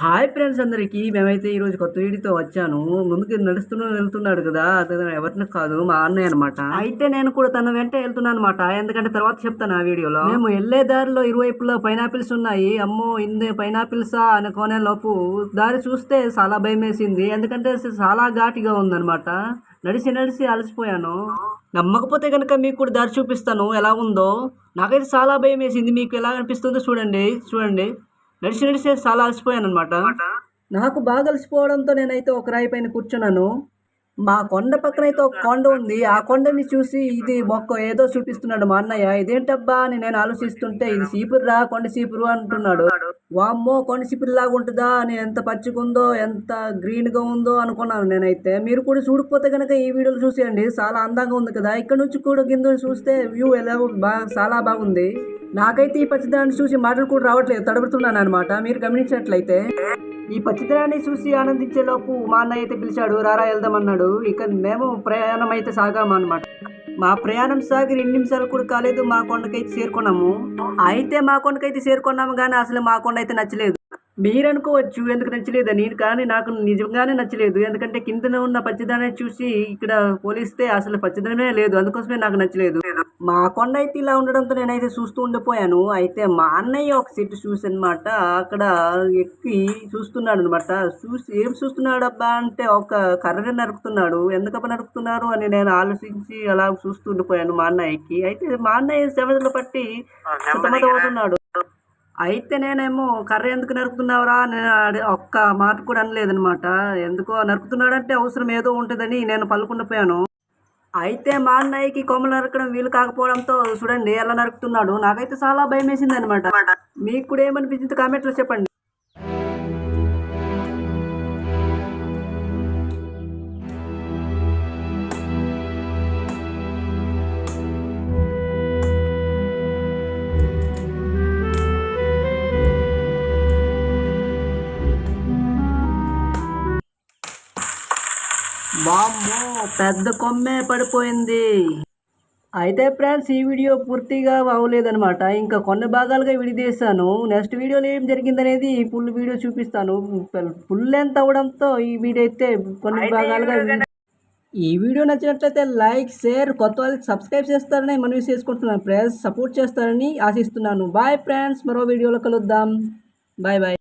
Hi friends అందరికీ. మేమైతే ఈరోజు కొత్త వీడియోతో వచ్చాను. ముందుకు నడుస్తూ వెళ్తున్నాడు కదా అతను ఎవరిని కాదు మా అన్నయ్య అనమాట అయితే నేను కూడా తన వెంట వెళ్తున్నాను అనమాట ఎందుకంటే తర్వాత చెప్తాను ఆ వీడియోలో. మేము వెళ్ళే దారిలో ఇరువైపులా పైనాపిల్స్ ఉన్నాయి. అమ్మో ఇందే పైనాపిల్సా అనుకునే లోపు దారి చూస్తే చాలా భయం వేసింది ఎందుకంటే చాలా ఘాటిగా ఉందన్నమాట. నడిచి నడిచి అలసిపోయాను. నమ్మకపోతే కనుక మీకు కూడా దారి చూపిస్తాను. ఎలా ఉందో. నాకైతే చాలా భయం వేసింది మీకు ఎలా అనిపిస్తుందో చూడండి. చూడండి. నడిచి నడిచి చాలా అలసిపోయాను అనమాట నాకు బాగా అలసిపోవడంతో నేనైతే ఒక రాయి పైన కూర్చున్నాను. మా కొండ పక్కన అయితే ఒక కొండ ఉంది. ఆ కొండని చూసి ఇది మొక్క ఏదో చూపిస్తున్నాడు మా అన్నయ్య. ఇదేంటబ్బా అని నేను ఆలోచిస్తుంటే ఇది సీపురు రా కొండ సీపురు అంటున్నాడు. వామ్మో కొండ సీపురు లాగా ఉంటుందా అని ఎంత పచ్చికుందో ఎంత గ్రీన్గా ఉందో అనుకున్నాను నేనైతే. మీరు కూడా చూడకపోతే కనుక ఈ వీడియోలు చూసేయండి. చాలా అందంగా ఉంది కదా. ఇక్కడ నుంచి కూడా కింద చూస్తే వ్యూ ఎలా బాగా చాలా బాగుంది. నాకైతే ఈ పచ్చదనాన్ని చూసి మాటలు కూడా రావట్లేదు తడబడుతున్నాను అనమాట మీరు గమనించినట్లయితే ఈ పచ్చదనాన్ని చూసి ఆనందించే లోపు మా అన్నయ్య అయితే పిలిచాడు రారా వెళ్దామన్నాడు ఇక మేము ప్రయాణం అయితే సాగాము అనమాట మా ప్రయాణం సాగి రెండు నిమిషాలు కూడా కాలేదు మా కొండకైతే చేరుకున్నాము. అయితే మా కొండకైతే చేరుకున్నాము కానీ అసలు మా కొండ అయితే నచ్చలేదు. మీరు అనుకోవచ్చు ఎందుకు నచ్చలేదని కానీ నాకు నిజంగానే నచ్చలేదు. ఎందుకంటే కిందన ఉన్న పచ్చదనాన్ని చూసి ఇక్కడ పోలిస్తే అసలు పచ్చదనమే లేదు. అందుకోసమే నాకు నచ్చలేదు. మా కొండ అయితే ఇలా ఉండడంతో నేనైతే చూస్తూ ఉండిపోయాను. అయితే మా అన్నయ్య ఒక సెట్ చూసి అనమాట అక్కడ ఎక్కి చూస్తున్నాడు అనమాట చూసి ఏం చూస్తున్నాడు అబ్బా అంటే ఒక కర్ర నరుకుతున్నాడు. ఎందుకబ్బా నరుకుతున్నారు అని నేను ఆలోచించి అలా చూస్తూ ఉండిపోయాను మా అన్నయ్యకి. అయితే మా అన్నయ్య సెవెన్లో పట్టి అవుతున్నాడు అయితే నేనేమో కర్ర ఎందుకు నరుకుతున్నావురా? నేను ఒక్క మాట కూడా అనలేదనమాట ఎందుకో నరుకుతున్నాడంటే అవసరం ఏదో ఉంటుందని నేను పలుకుండిపోయాను అయితే మా అన్నయ్యకి కొమ్మలు నరకడం వీలు కాకపోవడంతో చూడండి ఎలా నరుకుతున్నాడు. నాకైతే చాలా భయం వేసింది అనమాట మీకు కూడా ఏమనిపించింది? కామెంట్లో చెప్పండి. వామ్మో పెద్ద కొమ్మే పడిపోయింది. అయితే ఫ్రెండ్స్ ఈ వీడియో పూర్తిగా అవ్వలేదనమాట ఇంకా కొన్ని భాగాలుగా విడిదీశాను. నెక్స్ట్ వీడియోలో ఏం జరిగిందనేది ఫుల్ వీడియో చూపిస్తాను. ఫుల్ లెంత్ అవ్వడంతో ఈ వీడియో అయితే కొన్ని భాగాలుగా ఈ వీడియో నచ్చినట్లయితే లైక్ షేర్ కొత్త వాళ్ళకి సబ్స్క్రైబ్ చేస్తారని మనవి చేసుకుంటున్నాను. ఫ్రెండ్స్ సపోర్ట్ చేస్తారని ఆశిస్తున్నాను. బాయ్ ఫ్రెండ్స్ మరో వీడియోలో కలుద్దాం. Bye bye.